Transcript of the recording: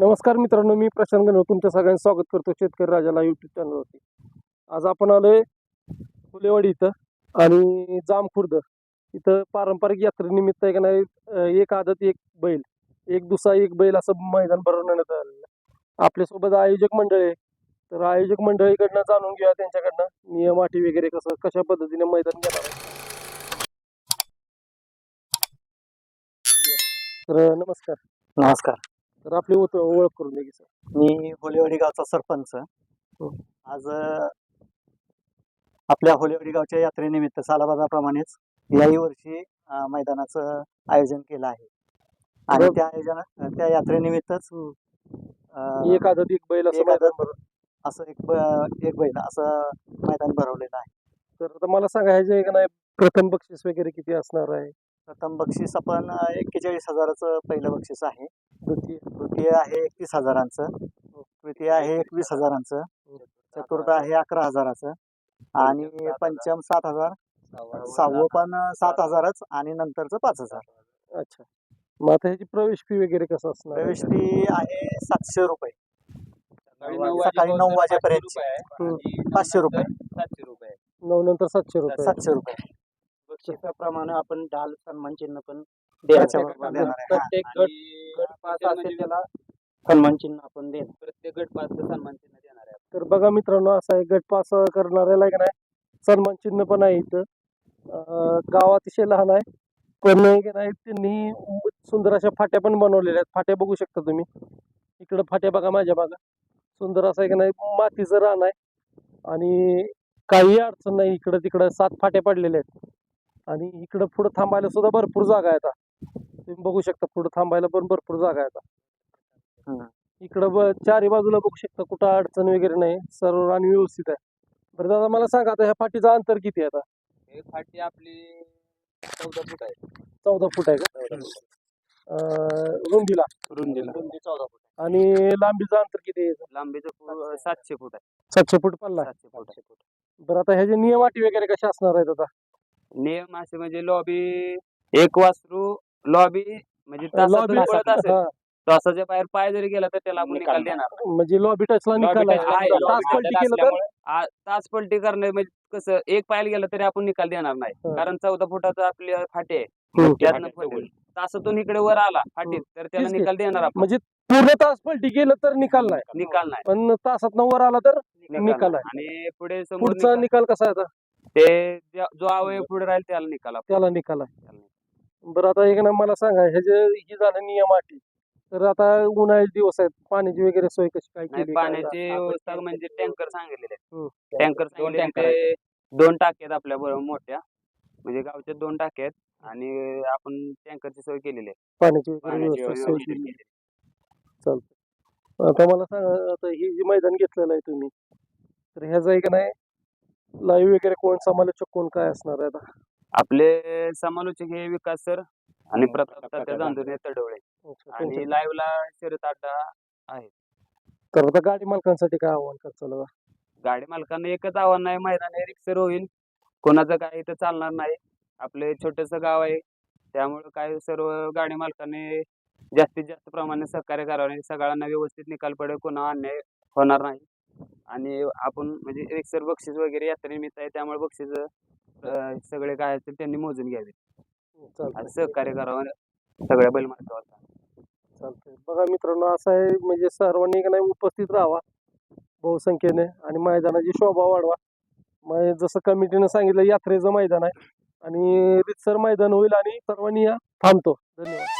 नमस्कार मित्रांनो मी प्रशांत गणव तुमच्या सगळ्यांचं स्वागत करतो शेतकरी राजाला युट्यूब चॅनलवरती आज आपण आलोय फुलेवाडी इथं आणि जामखुर्द. इथं पारंपरिक यात्रेनिमित्त आहे का नाही एक आदत एक बैल. एक दुसरा एक बैल असं मैदान भरवण्यात आलेलं आहे. आपल्यासोबत आयोजक मंडळ आहे. तर आयोजक मंडळीकडनं जाणून घेऊया त्यांच्याकडनं. नियम अटी वगैरे कसं कशा पद्धतीने मैदान घेणार आहे. तर नमस्कार. नमस्कार. तर आपली ओत- ओळख करून द्या की सर. मी होलेवाडी गावचा सरपंच. आज अ, आपल्या होलेवाडी गावच्या यात्रेनिमित्त सालाबादाप्रमाणेच याही वर्षी अ, मैदानाचं आयोजन केलं आहे. आणि बरं. त्या आयोजना त्या यात्रेनिमित्तच अ, एक आदत एक बैल असं एक मैदान आदत. भरवलं. असं एक ब- एक बैल असं मैदान भरवलेलं आहे. तर आता मला सांगा ह्याचे का नाही प्रथम बक्षीस वगैरे किती असणार आहे? प्रथम बक्षीस आपण एक्केचाळीस हजाराचं पहिलं बक्षीस आहे. द्वितीय द्वितीय आहे एकतीस हजारांचं. तृतीय आहे एकवीस हजारांचं. चतुर्थ आहे अकरा हजाराचं. आणि पंचम सात हजार. सहावं पण सात हजारच आणि नंतरचं पाच हजार. अच्छा. मग आता ह्याची प्रवेश फी वगैरे कसं असणार? प्रवेश फी आहे सातशे रुपये. सकाळी नऊ वाजेपर्यंत पाचशे रुपये सातशे रुपये नऊ नंतर सातशे रुपये सातशे रुपये. बक्षिसाप्रमाणे आपण ढाल सन्मान चिन्ह पण. देणार आहे. प्रत्येक गट गट पास असेल त्याला सन्मान चिन्ह आपण देणार. प्रत्येक गट पास सन्मान चिन्ह देणार आहे. तर बघा मित्रांनो असं आहे गट पास करणाऱ्याला का नाही सन्मान चिन्ह पण आहे इथं. अं, गाव अतिशय लहान आहे पण आहे का नाही त्यांनी सुंदर अशा फाट्या पण बनवलेल्या आहेत. फाट्या बघू शकता तुम्ही. इकडं फाट्या बघा माझ्या बघा सुंदर असं आहे का नाही मातीचं रान आहे. आणि काही अडचण नाही इकडं तिकडं सात फाट्या पडलेल्या आहेत. आणि इकडं पुढं थांबायला सुद्धा भरपूर जागा आहे आता. तुम्ही बघू शकता पुढं थांबायला पण भरपूर जागा आहे आता. इकडं ब चारी बाजूला बघू शकता कुठं अडचण वगैरे नाही. सर्व आणि व्यवस्थित आहे. बरं दादा मला सांगा आता ह्या फाटीचं अंतर किती आहे आता? हे फाटी आपली चौदा फूट आहे. चौदा फूट आहे का? अं, रुंदीला. रुंदीला. रुंदी चौदा फूट आणि लांबीचं अंतर किती आहे? लांबीचं फूट सातशे फूट आहे. सातशे फूट पल्ला आहे. सातशे फूट आहे. बरं आता ह्याचे नियम अटी वगैरे कशा असणार आहेत आता? नियम असे म्हणजे लॉबी एक वासरू लॉबी म्हणजे तासातून असेल हा, तासाच्या बाहेर पाय जरी गेला तर त्याला आपण निकाल देणार. म्हणजे लॉबी टचला Lobby निकाल touch ला आहे आहे. तास पलटी touch केलं तर असल्यामुळे आ- तास पलटी करणे म्हणजे कसं एक पायल गेलं तरी आपण निकाल देणार नाही हा. कारण चौदा फुटाचा आपली फाटी आहे हम्म. त्यातनं पडेल. तासातून इकडे वर आला फाटीत तर त्याला तेच की. निकाल देणार आपण म्हणजे पूर्ण तास पलटी केलं तर निकाल नाही निकाल नाही पण तासात वर आला तर निकाल निकाल नाही. आणि पुढे समोर पुढचा निकाल- निकाल कसा आहे आता ते ज्या- जो अवयव पुढे राहील त्याला निकाल आपण. त्याला निकाल आहे. त्याला निकाल. बरं आता एक ना मला सांगा ह्याचे ही झालं नियम अटी तर आता उन्हाळ्याचे दिवस आहेत पाण्याची वगैरे सोय कशी काय नाही केली? काय पाण्याची व्यवस्था म्हणजे टँकर सांगितलेले हम्म. टँकर ते दोन टाके आहेत आपल्या बरोबर मोठ्या. म्हणजे गावच्या दोन टाके आहेत आणि आपण टँकरची सोय केलेली आहे. पाण्याची वगैरे पाण्याची व्यवस्था सोय व्यवस्था केली केलेली आहे. आता मला सांगा आता ही जी मैदान घेतलेलं आहे तुम्ही तर ह्याचा एक नाही लाईव्ह वगैरे कोण समालोचक कोण काय असणार आहे आता? आपले समालोचक हे विकास सर आणि प्रताप तात्या जांजुने तडवळे अच्छा, तुमच्या- आणि live ला शर्यत अड्डा तर आता गाडी मालकांसाठी काय आव्हान करचाल गाडी मालकांना एकच आव्हान आहे मैदान हे रिक्सर होईल. कोणाचं काय इथं चालणार नाही. आपले छोटस गाव आहे. त्यामुळे काय सर्व गाडी मालकांनी जास्तीत जास्त प्रमाणे सहकार्य करावे सगळ्यांना व्यवस्थित निकाल पडेल कोणा अन्याय होणार नाही. आणि आपण म्हणजे रिक्सर बक्षीस वगैरे यात्रेनिमित्त आहे त्यामुळे बक्षीस सगळे काय असतील त्यांनी मोजून घ्यावे. आणि सहकार्य करावं सगळ्या बैल चालतंय. बघा मित्रांनो असं आहे म्हणजे सर्वांनी नाही उपस्थित राहावा बहुसंख्येने आणि मैदानाची शोभा वाढवा. मग जसं कमिटीनं सांगितलं यात्रेचं मैदान आहे. आणि रितसर मैदान होईल आणि सर्वांनी या थांबतो. धन्यवाद.